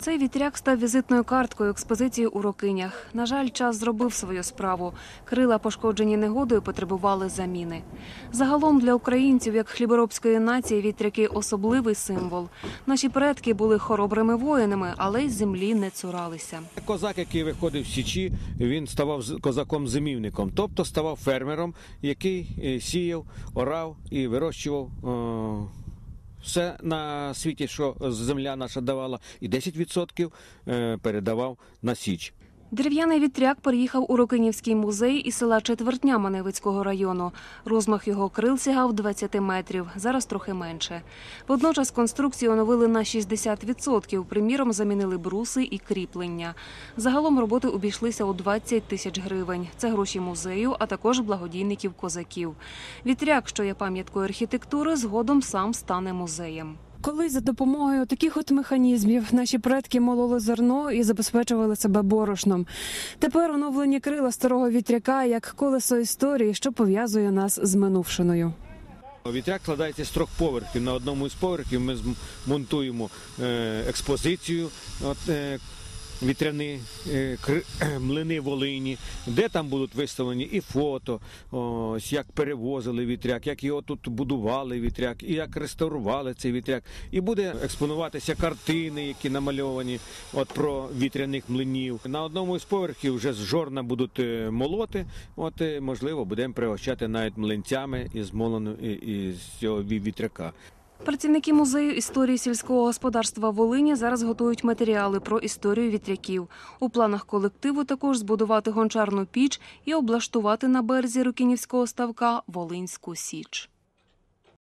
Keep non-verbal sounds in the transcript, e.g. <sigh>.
Цей вітряк став візитною карткою експозиції у Рокинях. На жаль, час зробив свою справу. Крила, пошкоджені негодою, потребували заміни. Загалом для українців, як хліборобської нації, вітряки особливий символ. Наші предки були хоробрими воїнами, але й землі не цуралися. Козак, який виходив з січі, він ставав козаком-зимівником, тобто ставав фермером, який е, сіяв, орав і вирощував. е, Все на світі, що земля наша давала, і 10% е, передавав на січ. Дерев'яний вітряк переїхав у Рокинівський музей із села Четвертня Маневицького району. Розмах його крил сягав 20 метрів, зараз трохи менше. Водночас конструкцію оновили на 60%, приміром замінили бруси і кріплення. Загалом роботи обійшлися у 20 тисяч гривень. Це гроші музею, а також благодійників козаків. Вітряк, що є пам'яткою архітектури, згодом сам стане музеєм. Колись за допомогою таких от механізмів наші предки мололи зерно і забезпечували себе борошном. Тепер оновлені крила старого вітряка як колесо історії, що пов'язує нас з минувшиною. Вітряк складається з трьох поверхів. На одному із поверхів ми змонтуємо е, експозицію. Вітряні е, <clears throat> млини Волині, де там будуть виставлені і фото, ось як перевозили вітряк, як його тут будували вітряк, і як реставрували цей вітряк. І буде експонуватися картини, які намальовані от про вітряних млинів. На одному із поверхів вже з жорна будуть е, молоти. От е, можливо, будемо пригощати навіть млинцями із молену із цього ві- вітряка. Працівники музею історії сільського господарства Волині зараз готують матеріали про історію вітряків. У планах колективу також збудувати гончарну піч і облаштувати на березі Рукінівського ставка Волинську Січ.